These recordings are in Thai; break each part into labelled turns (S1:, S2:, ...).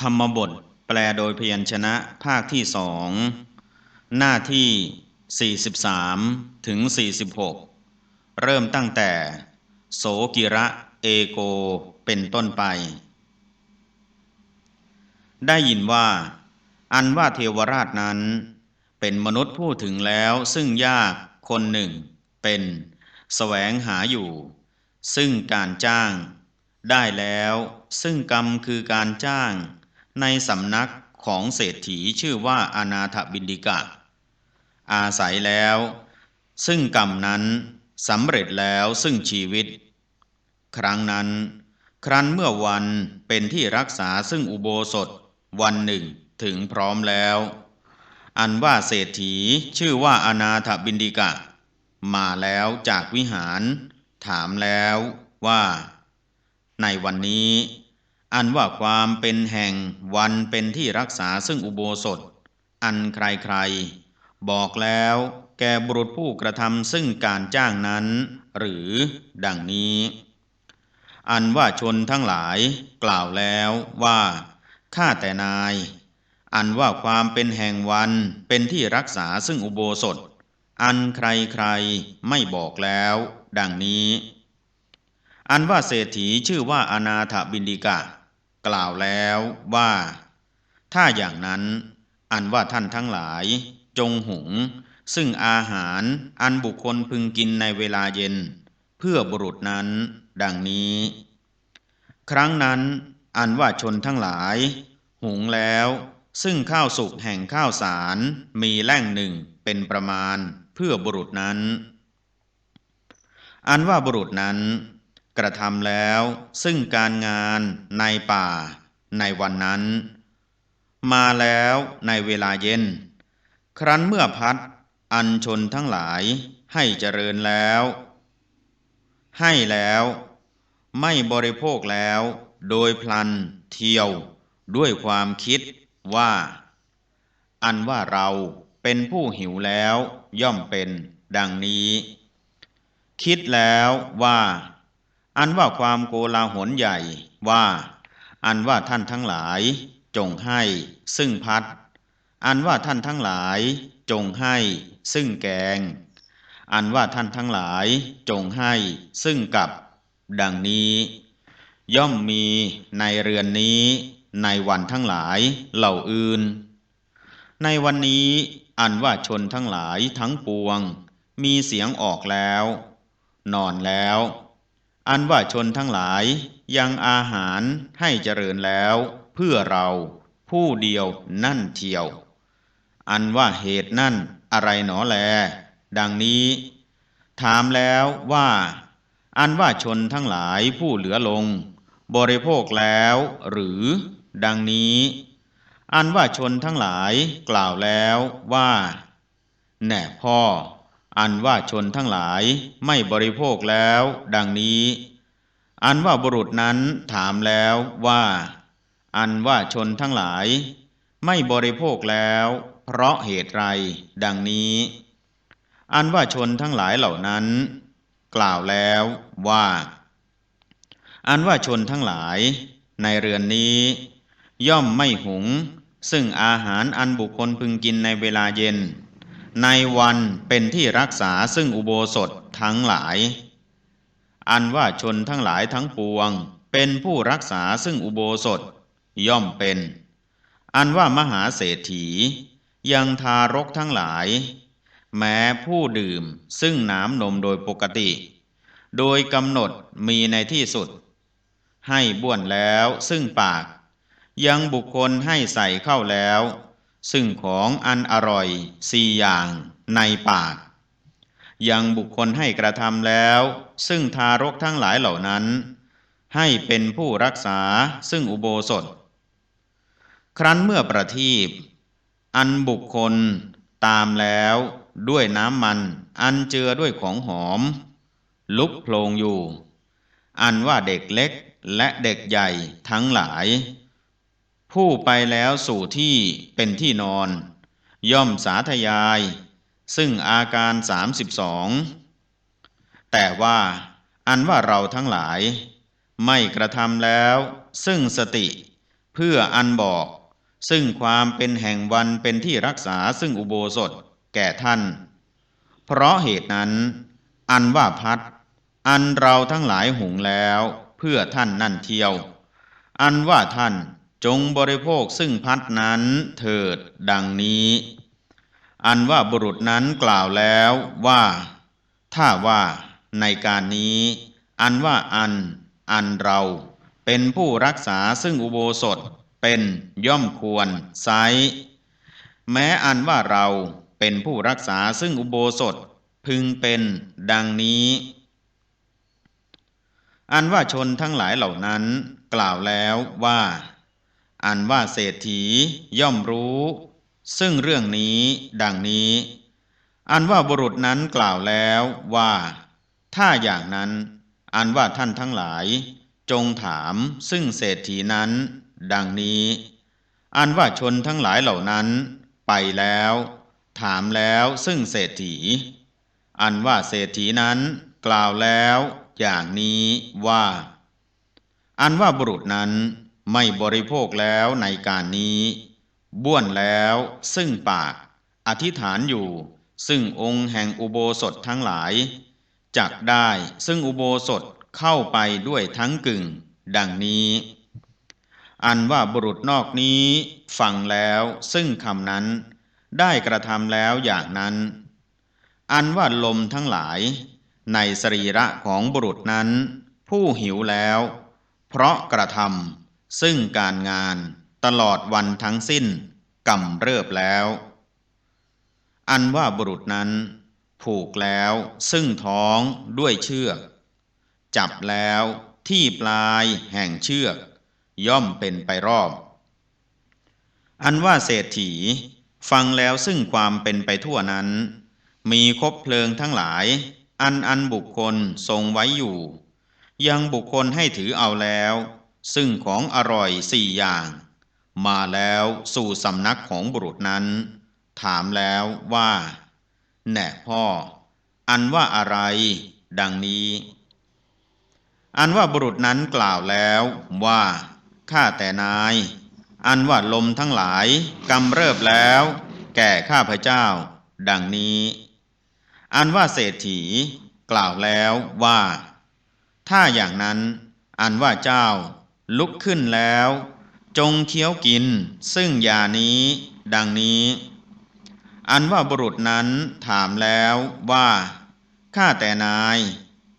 S1: ธรรมบทแปลโดยพยัญชนะภาคที่สองหน้าที่ 43 ถึง 46 เริ่มตั้งแต่ โสกิระเอโกเป็นต้นไป ได้ยินว่า อันว่าเทวราชนั้น เป็นมนุษย์ผู้ถึงแล้วซึ่งยากคนหนึ่ง เป็นแสวงหาอยู่ ซึ่งการจ้าง ได้แล้วซึ่งกรรมคือการจ้าง ในสำนักของเศรษฐีชื่อว่าอนาถบินดิกะ อาศัยแล้ว ซึ่งกรรมนั้นสำเร็จแล้วซึ่งชีวิต ครั้งนั้น ครั้นเมื่อวันเป็นที่รักษาซึ่งอุโบสถวันหนึ่งถึงพร้อมแล้ว อันว่าเศรษฐีชื่อว่าอนาถบินดิกะ มาแล้วจากวิหาร ถามแล้วว่า ในวันนี้ อันว่าความเป็นแห่งวันเป็นที่รักษาซึ่งอุโบสถ อันใครๆ บอกแล้วแก่บุรุษผู้กระทำซึ่งการจ้างนั้น หรือดังนี้ อันว่าชนทั้งหลายกล่าวแล้วว่าข้าแต่นาย อันว่าความเป็นแห่งวันเป็นที่รักษาซึ่งอุโบสถ อันใครๆ ไม่บอกแล้ว ดังนี้ อันว่าเศรษฐีชื่อว่าอนาถบินดิกะ กล่าวแล้วว่า ถ้าอย่างนั้น อันว่าท่านทั้งหลาย จงหุง ซึ่งอาหารอันบุคคลพึงกินในเวลาเย็น เพื่อบุรุษนั้น ดังนี้ ครั้งนั้นอันว่าชนทั้งหลาย หุงแล้วซึ่งข้าวสุกแห่งข้าวสารมีแล่งหนึ่งเป็นประมาณเพื่อบุรุษนั้น อันว่าบุรุษนั้น กระทำแล้ว ซึ่งการงานในป่า ในวันนั้น มาแล้วในเวลาเย็น ครั้นเมื่อพัดอันชนทั้งหลายให้เจริญแล้ว ให้แล้ว ไม่บริโภคแล้ว โดยพลันเที่ยว ด้วยความคิดว่า อันว่าเราเป็นผู้หิวแล้วย่อมเป็นดังนี้ คิดแล้วว่า อันว่าความโกลาหลใหญ่ว่า อันว่าท่านทั้งหลายจงให้ซึ่งพัด อันว่าท่านทั้งหลายจงให้ซึ่งแกง อันว่าท่านทั้งหลายจงให้ซึ่งกับ ดังนี้ ย่อมมีในเรือนนี้ในวันทั้งหลายเหล่าอื่น ในวันนี้อันว่าชนทั้งหลายทั้งปวง มีเสียงออกแล้ว นอนแล้ว อันว่าชนทั้งหลายยังอาหารให้เจริญแล้ว เพื่อเราผู้เดียวนั่นเทียว อันว่าเหตุนั่นอะไรหนอแล ดังนี้ ถามแล้วว่า อันว่าชนทั้งหลายผู้เหลือลง บริโภคแล้ว หรือ ดังนี้ อันว่าชนทั้งหลายกล่าวแล้วว่าแน่พ่อ อันว่าชนทั้งหลายไม่บริโภคแล้ว ดังนี้ อันว่าบุรุษนั้นถามแล้วว่า อันว่าชนทั้งหลาย ไม่บริโภคแล้ว เพราะเหตุไร ดังนี้ อันว่าชนทั้งหลายเหล่านั้น กล่าวแล้วว่า อันว่าชนทั้งหลาย ในเรือนนี้ ย่อมไม่หุง ซึ่งอาหารอันบุคคลพึงกินในเวลาเย็น ในวันเป็นที่รักษาซึ่งอุโบสถทั้งหลาย อันว่าชนทั้งหลายทั้งปวง เป็นผู้รักษาซึ่งอุโบสถย่อมเป็น อันว่ามหาเศรษฐี ยังทารกทั้งหลาย แม้ผู้ดื่มซึ่งน้ำนมโดยปกติ โดยกำหนดมีในที่สุด ให้บ้วนแล้วซึ่งปาก ยังบุคคลให้ใส่เข้าแล้ว ซึ่งของอันอร่อยสี่อย่างในปาก ยังบุคคลให้กระทำแล้ว ซึ่งทารกทั้งหลายเหล่านั้น ให้เป็นผู้รักษาซึ่งอุโบสถ ครั้นเมื่อประทีปอันบุคคลตามแล้วด้วยน้ำมัน อันเจือด้วยของหอม ลุกโพลงอยู่ อันว่าเด็กเล็กและเด็กใหญ่ทั้งหลาย ผู้ไปแล้วสู่ที่เป็นที่นอน ย่อมสาธยาย ซึ่งอาการสามสิบสองแต่ว่าอันว่าเราทั้งหลาย ไม่กระทำแล้ว ซึ่งสติ เพื่ออันบอก ซึ่งความเป็นแห่งวันเป็นที่รักษาซึ่งอุโบสถแก่ท่าน เพราะเหตุนั้น อันว่าพัด อันเราทั้งหลายหุงแล้ว เพื่อท่านนั่นเที่ยว อันว่าท่าน จงบริโภคซึ่งพัดนั้นเถิดดังนี้ อันว่าบุรุษนั้นกล่าวแล้วว่า ถ้าว่าในการนี้ อันว่าอัน อันเราเป็นผู้รักษาซึ่งอุโบสถเป็นย่อมควรไซแม้อันว่าเราเป็นผู้รักษาซึ่งอุโบสถพึงเป็นดังนี้ อันว่าชนทั้งหลายเหล่านั้นกล่าวแล้วว่า อันว่าเศรษฐีย่อมรู้ ซึ่งเรื่องนี้ดังนี้ อันว่าบุรุษนั้นกล่าวแล้วว่า ถ้าอย่างนั้น อันว่าท่านทั้งหลาย จงถามซึ่งเศรษฐีนั้น ดังนี้ อันว่าชนทั้งหลายเหล่านั้น ไปแล้ว ถามแล้วซึ่งเศรษฐี อันว่าเศรษฐีนั้นกล่าวแล้ว อย่างนี้ว่า อันว่าบุรุษนั้น ไม่บริโภคแล้วในการนี้ บ้วนแล้วซึ่งปาก อธิษฐานอยู่ ซึ่งองค์แห่งอุโบสถทั้งหลาย จักได้ซึ่งอุโบสถเข้าไปด้วยทั้งกึ่ง ดังนี้ อันว่าบุรุษนอกนี้ฟังแล้วซึ่งคำนั้น ได้กระทำแล้วอย่างนั้น อันว่าลมทั้งหลาย ในสรีระของบุรุษนั้น ผู้หิวแล้ว เพราะกระทำ ซึ่งการงานตลอดวันทั้งสิ้นกำเริบแล้ว อันว่าบุรุษนั้น ผูกแล้วซึ่งท้องด้วยเชือก จับแล้วที่ปลายแห่งเชือก ย่อมเป็นไปรอบ อันว่าเศรษฐีฟังแล้วซึ่งความเป็นไปทั่วนั้น มีคบเพลิงทั้งหลาย อันอันบุคคลทรงไว้อยู่ ยังบุคคลให้ถือเอาแล้ว ซึ่งของอร่อยสี่อย่าง มาแล้วสู่สำนักของบุรุษนั้น ถามแล้วว่า แน่พ่อ อันว่าอะไร ดังนี้ อันว่าบุรุษนั้นกล่าวแล้วว่าข้าแต่นาย อันว่าลมทั้งหลายกำเริบแล้ว แก่ข้าพเจ้า ดังนี้ อันว่าเศรษฐีกล่าวแล้วว่า ถ้าอย่างนั้นอันว่าเจ้า ลุกขึ้นแล้ว จงเคี้ยวกิน ซึ่งยานี้ ดังนี้ อันว่าบุรุษนั้นถามแล้วว่าข้าแต่นาย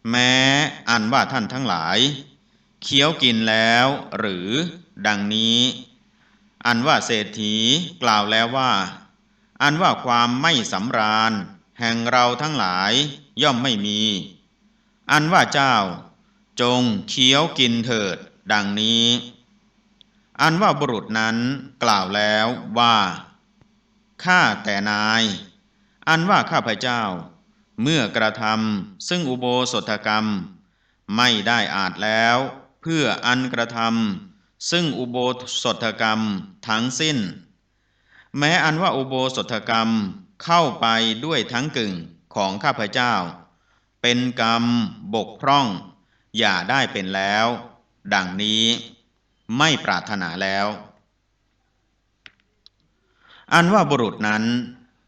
S1: แม้อันว่าท่านทั้งหลายเคี้ยวกินแล้ว หรือ ดังนี้ อันว่าเศรษฐีกล่าวแล้วว่า อันว่าความไม่สำราญ แห่งเราทั้งหลายย่อมไม่มี อันว่าเจ้า จงเคี้ยวกินเถิด ดังนี้ อันว่าบุรุษนั้นกล่าวแล้วว่า ข้าแต่นาย อันว่าข้าพเจ้า เมื่อกระทำซึ่งอุโบสถกรรม ไม่ได้อาจแล้ว เพื่ออันกระทำซึ่งอุโบสถกรรมทั้งสิ้น แม้อันว่าอุโบสถกรรมเข้าไปด้วยทั้งกึ่งของข้าพเจ้า เป็นกรรมบกพร่อง อย่าได้เป็นแล้ว ดังนี้ไม่ปรารถนาแล้ว อันว่าบุรุษนั้น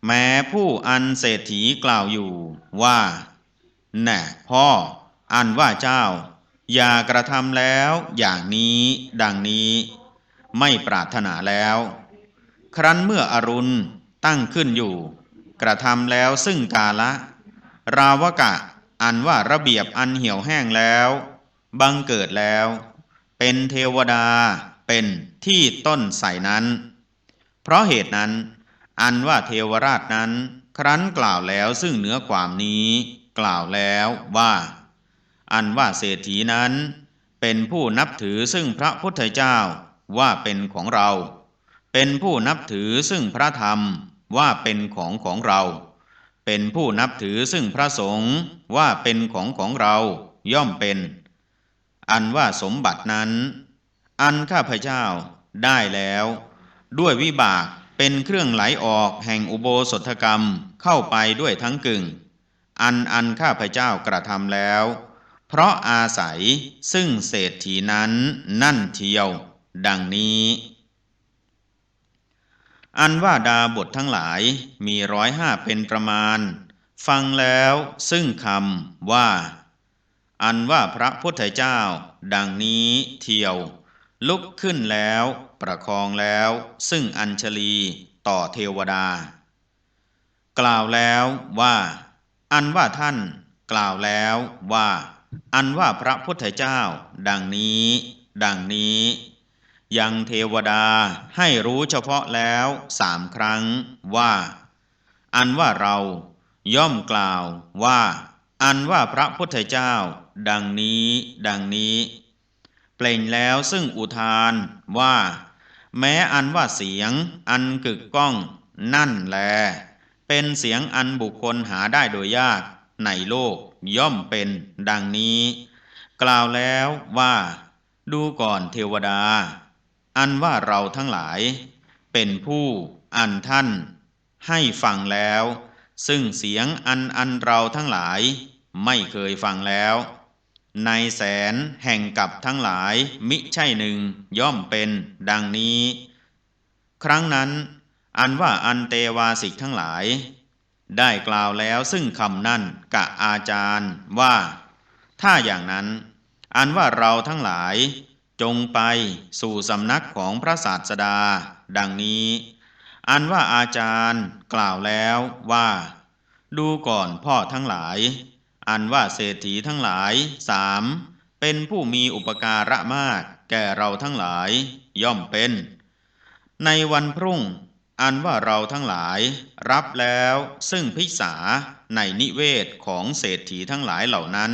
S1: แม้ผู้อันเศรษฐีกล่าวอยู่ว่า แน่พ่อ อันว่าเจ้า อย่ากระทำแล้วอย่างนี้ดังนี้ไม่ปรารถนาแล้ว ครั้นเมื่ออรุณตั้งขึ้นอยู่ กระทำแล้วซึ่งกาละ ราวกะ อันว่าระเบียบอันเหี่ยวแห้งแล้ว บังเกิดแล้ว เป็นเทวดาเป็นที่ต้นใสนั้น เพราะเหตุนั้น อันว่าเทวราชนั้น ครั้นกล่าวแล้วซึ่งเนื้อความนี้ กล่าวแล้วว่า อันว่าเศรษฐีนั้น เป็นผู้นับถือซึ่งพระพุทธเจ้าว่าเป็นของเรา เป็นผู้นับถือซึ่งพระธรรมว่าเป็นของของเรา เป็นผู้นับถือซึ่งพระสงฆ์ว่าเป็นของของเราย่อมเป็น อันว่าสมบัตินั้น อันข้าพเจ้าได้แล้ว ด้วยวิบากเป็นเครื่องไหลออกแห่งอุโบสถกรรมเข้าไปด้วยทั้งกึ่ง อันอันข้าพเจ้ากระทำแล้ว เพราะอาศัยซึ่งเศรษฐีนั้นนั่นเทียว ดังนี้ อันว่าดาบททั้งหลายมีร้อยห้าเป็นประมาณ ฟังแล้วซึ่งคำว่า อันว่าพระพุทธเจ้า ดังนี้เที่ยว ลุกขึ้นแล้ว ประคองแล้ว ซึ่งอัญชลีต่อเทวดา กล่าวแล้วว่า อันว่าท่าน กล่าวแล้วว่า อันว่าพระพุทธเจ้า ดังนี้ ดังนี้ ยังเทวดาให้รู้เฉพาะแล้วสามครั้งว่า อันว่าเราย่อมกล่าวว่า อันว่าพระพุทธเจ้า ดังนี้ ดังนี้ เปล่งแล้วซึ่งอุทานว่า แม้อันว่าเสียง อันกึกก้อง นั่นแล เป็นเสียงอันบุคคลหาได้โดยยาก ในโลกย่อมเป็น ดังนี้ กล่าวแล้วว่า ดูก่อนเทวดา อันว่าเราทั้งหลาย เป็นผู้อันท่าน ให้ฟังแล้วซึ่งเสียงอันอันเราทั้งหลายไม่เคยฟังแล้ว ในแสนแห่งกับทั้งหลายมิใช่หนึ่งย่อมเป็นดังนี้ ครั้งนั้น อันว่าอันเตวาสิกทั้งหลาย ได้กล่าวแล้วซึ่งคำนั่นกะอาจารย์ว่า ถ้าอย่างนั้น อันว่าเราทั้งหลาย จงไปสู่สำนักของพระศาสดา ดังนี้ อันว่าอาจารย์กล่าวแล้วว่า ดูก่อนพ่อทั้งหลาย อันว่าเศรษฐีทั้งหลายสามเป็นผู้มีอุปการะมากแก่เราทั้งหลายย่อมเป็น ในวันพรุ่ง อันว่าเราทั้งหลายรับแล้วซึ่งพิกษาในนิเวศของเศรษฐีทั้งหลายเหล่านั้น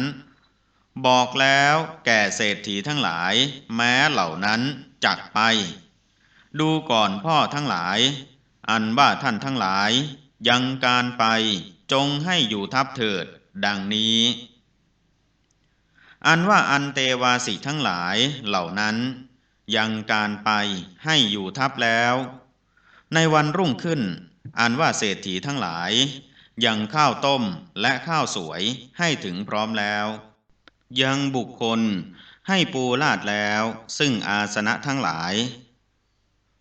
S1: บอกแล้วแก่เศรษฐีทั้งหลาย แม้เหล่านั้นจักไป ดูก่อนพ่อทั้งหลาย อันว่าท่านทั้งหลาย ยังการไปจงให้อยู่ทับเถิด ดังนี้ อันว่าอันเตวาสิทั้งหลายเหล่านั้น ยังการไปให้อยู่ทับแล้ว ในวันรุ่งขึ้น อันว่าเศรษฐีทั้งหลาย ยังข้าวต้มและข้าวสวยให้ถึงพร้อมแล้ว ยังบุคคลให้ปูลาดแล้ว ซึ่งอาสนะทั้งหลาย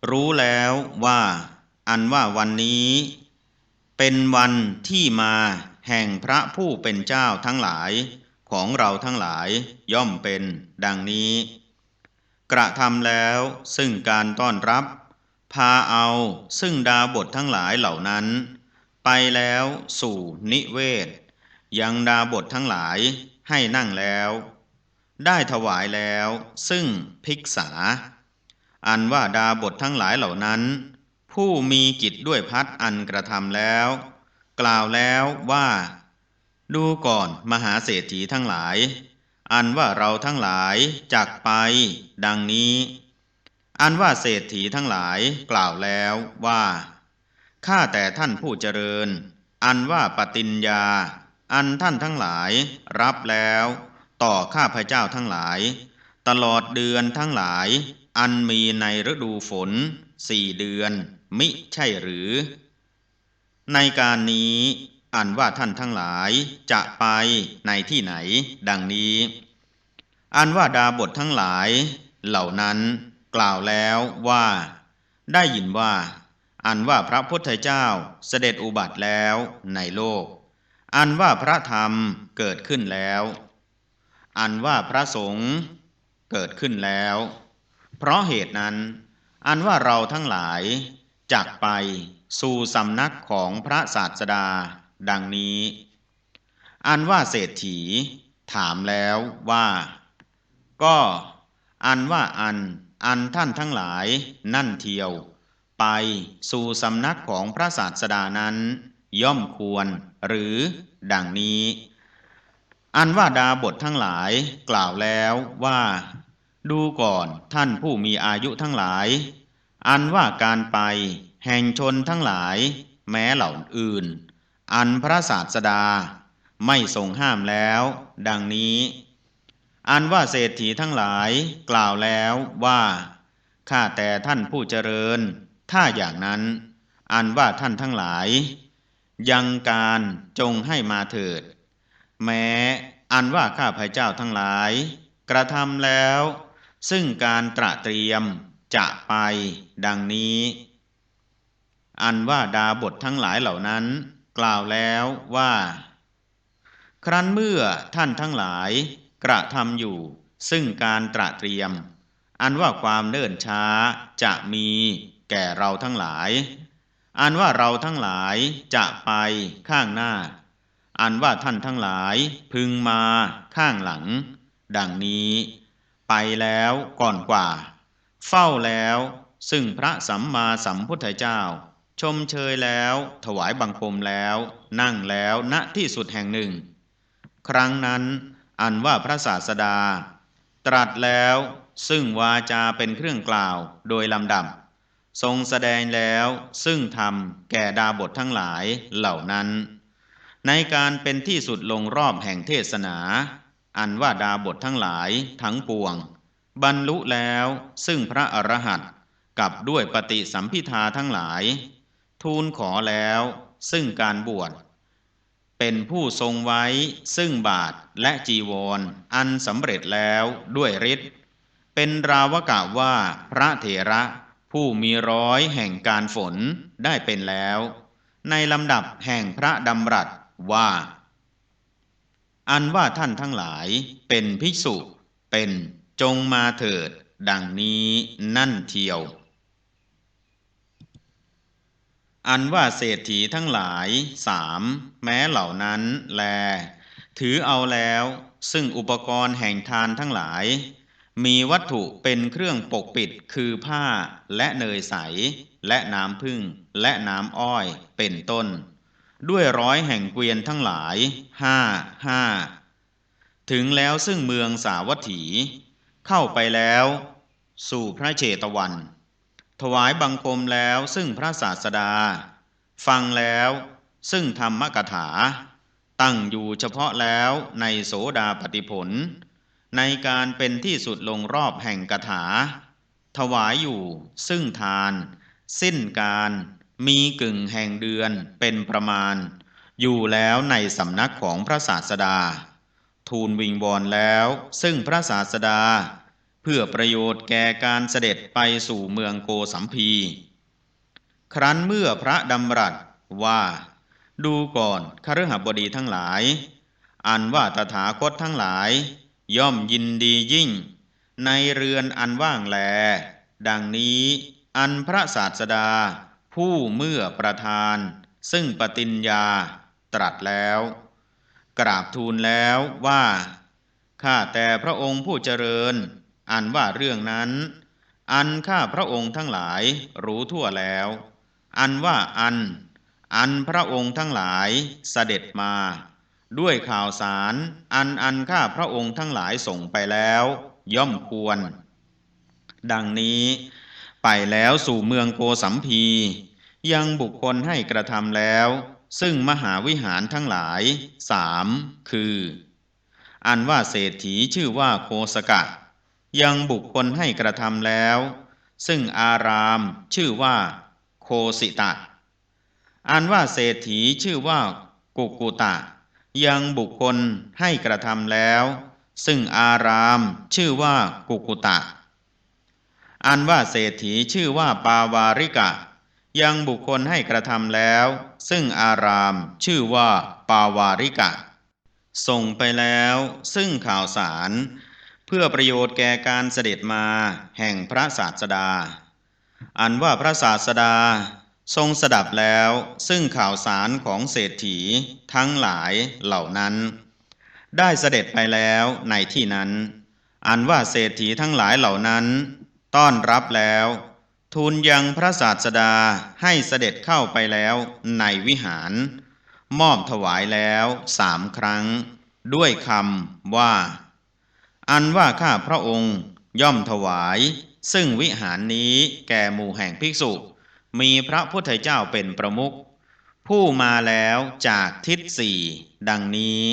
S1: รู้แล้วว่า อันว่าวันนี้ เป็นวันที่มา แห่งพระผู้เป็นเจ้าทั้งหลายของเราทั้งหลายย่อมเป็นดังนี้ กระทำแล้วซึ่งการต้อนรับ พาเอาซึ่งดาบททั้งหลายเหล่านั้น ไปแล้วสู่นิเวศ ยังดาบททั้งหลายให้นั่งแล้ว ได้ถวายแล้วซึ่งภิกษา อันว่าดาบททั้งหลายเหล่านั้น ผู้มีกิจด้วยพัดอันกระทำแล้ว กล่าวแล้วว่า ดูก่อนมหาเศรษฐีทั้งหลาย อันว่าเราทั้งหลายจักไป ดังนี้ อันว่าเศรษฐีทั้งหลายกล่าวแล้วว่าข้าแต่ท่านผู้เจริญ อันว่าปฏิญญา อันท่านทั้งหลายรับแล้ว ต่อข้าพเจ้าทั้งหลาย ตลอดเดือนทั้งหลาย อันมีในฤดูฝนสี่เดือน มิใช่หรือ ในการนี้ อันว่าท่านทั้งหลายจะไปในที่ไหน ดังนี้ อันว่าดาบททั้งหลาย เหล่านั้นกล่าวแล้วว่า ได้ยินว่า อันว่าพระพุทธเจ้าเสด็จอุบัติแล้วในโลก อันว่าพระธรรมเกิดขึ้นแล้ว อันว่าพระสงฆ์เกิดขึ้นแล้ว เพราะเหตุนั้น อันว่าเราทั้งหลายจักไป สู่สำนักของพระศาสดา ดังนี้ อันว่าเศรษฐี ถามแล้วว่า ก็อันว่าอัน อันท่านทั้งหลายนั่นเทียว ไปสู่สำนักของพระศาสดานั้น ย่อมควร หรือดังนี้ อันว่าดาบททั้งหลายกล่าวแล้วว่า ดูก่อนท่านผู้มีอายุทั้งหลาย อันว่าการไป แห่งชนทั้งหลายแม้เหล่าอื่น อันพระศาสดาไม่ทรงห้ามแล้ว ดังนี้ อันว่าเศรษฐีทั้งหลายกล่าวแล้วว่าข้าแต่ท่านผู้เจริญ ถ้าอย่างนั้น อันว่าท่านทั้งหลาย ยังการจงให้มาเถิด แม้อันว่าข้าพเจ้าทั้งหลาย กระทำแล้ว ซึ่งการตระเตรียมจะไปดังนี้ อันว่าดาบททั้งหลายเหล่านั้น กล่าวแล้วว่า ครั้นเมื่อท่านทั้งหลายกระทำอยู่ ซึ่งการตระเตรียม อันว่าความเนิ่นช้าจะมีแก่เราทั้งหลาย อันว่าเราทั้งหลายจะไปข้างหน้า อันว่าท่านทั้งหลายพึงมาข้างหลัง ดังนี้ ไปแล้วก่อนกว่า เฝ้าแล้วซึ่งพระสัมมาสัมพุทธเจ้า ชมเชยแล้ว ถวายบังคมแล้ว นั่งแล้วณที่สุดแห่งหนึ่ง ครั้งนั้นอันว่าพระศาสดา ตรัสแล้วซึ่งวาจาเป็นเครื่องกล่าวโดยลำดับ ทรงแสดงแล้วซึ่งธรรมแก่ดาบททั้งหลายเหล่านั้น ในการเป็นที่สุดลงรอบแห่งเทศนา อันว่าดาบททั้งหลายทั้งปวง บรรลุแล้วซึ่งพระอรหันต์กับด้วยปฏิสัมพิทาทั้งหลาย ทูลขอแล้ว ซึ่งการบวชเป็นผู้ทรงไว้ซึ่งบาทและจีวรออันสำเร็จแล้วด้วยฤทธิ์เป็นราวกะว่าพระเถระผู้มีร้อยแห่งการฝนได้เป็นแล้ว ในลำดับแห่งพระดำรัสว่า อันว่าท่านทั้งหลายเป็นภิกษุเป็นจงมาเถิด ดังนี้นั่นเทียว อันว่าเศรษฐีทั้งหลายสามแม้เหล่านั้นแล ถือเอาแล้วซึ่งอุปกรณ์แห่งทานทั้งหลาย มีวัตถุเป็นเครื่องปกปิดคือผ้าและเนยใส และน้ำพึ่งและน้ำอ้อยเป็นต้น ด้วยร้อยแห่งเกวียนทั้งหลายห้าห้าถึงแล้วซึ่งเมืองสาวัตถี เข้าไปแล้ว สู่พระเจตวัน ถวายบังคมแล้วซึ่งพระศาสดา ฟังแล้วซึ่งธรรมกถา ตั้งอยู่เฉพาะแล้วในโสดาปฏิผล ในการเป็นที่สุดลงรอบแห่งกถา ถวายอยู่ซึ่งทาน สิ้นการมีกึ่งแห่งเดือนเป็นประมาณ อยู่แล้วในสำนักของพระศาสดา ทูลวิงวอนแล้วซึ่งพระศาสดา พื่อประโยชน์แก่การเสด็จไปสู่เมืองโกสัมพี ครั้นเมื่อพระดำรัสว่า ดูก่อนคฤหบดีทั้งหลาย อันว่าตถาคตทั้งหลาย ย่อมยินดียิ่ง ในเรือนอันว่างแล ดังนี้อันพระศาสดา ผู้เมื่อประทาน ซึ่งปฏิญญาตรัสแล้ว กราบทูลแล้วว่า ข้าแต่พระองค์ผู้เจริญ อันว่าเรื่องนั้น อันข้าพระองค์ทั้งหลายรู้ทั่วแล้ว อันว่าอัน อันพระองค์ทั้งหลายเสด็จมา ด้วยข่าวสารอันอันข้าพระองค์ทั้งหลายส่งไปแล้ว ย่อมควร ดังนี้ไปแล้วสู่เมืองโกสัมพี ยังบุคคลให้กระทำแล้ว ซึ่งมหาวิหารทั้งหลายสามคือ อันว่าเศรษฐีชื่อว่าโคสกะ ยังบุคคลให้กระทำแล้ว ซึ่งอารามชื่อว่า โคสิตะ อันว่าเศรษฐีชื่อว่ากุกุตะ ยังบุคคลให้กระทำแล้ว ซึ่งอารามชื่อว่ากุกุตะ อันว่าเศรษฐีชื่อว่าปาวาริกะ ยังบุคคลให้กระทำแล้ว ซึ่งอารามชื่อว่าปาวาริกะ ส่งไปแล้วซึ่งข่าวสาร เพื่อประโยชน์แก่การเสด็จมาแห่งพระศาสดา อันว่าพระศาสดาทรงสดับแล้วซึ่งข่าวสารของเศรษฐีทั้งหลายเหล่านั้น ได้เสด็จไปแล้วในที่นั้น อันว่าเศรษฐีทั้งหลายเหล่านั้น ต้อนรับแล้ว ทูลยังพระศาสดาให้เสด็จเข้าไปแล้วในวิหาร มอบถวายแล้วสามครั้ง ด้วยคำว่า อันว่าข้าพระองค์ย่อมถวาย ซึ่งวิหารนี้แก่หมู่แห่งภิกษุ มีพระพุทธเจ้าเป็นประมุขผู้มาแล้วจากทิศสี่ดังนี้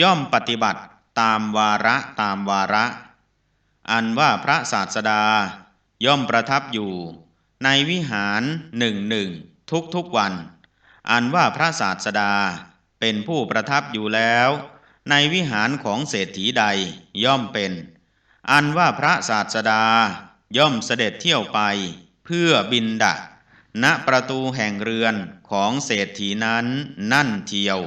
S1: ย่อมปฏิบัติตามวาระตามวาระ อันว่าพระศาสดาย่อมประทับอยู่ ในวิหารหนึ่งหนึ่งทุกทุกๆวัน อันว่าพระศาสดาเป็นผู้ประทับอยู่แล้ว ในวิหารของเศรษฐีใดย่อมเป็น อันว่าพระศาสดาย่อมเสด็จเที่ยวไป เพื่อบินดะณประตูแห่งเรือนของเศรษฐีนั้นนั่นเทียว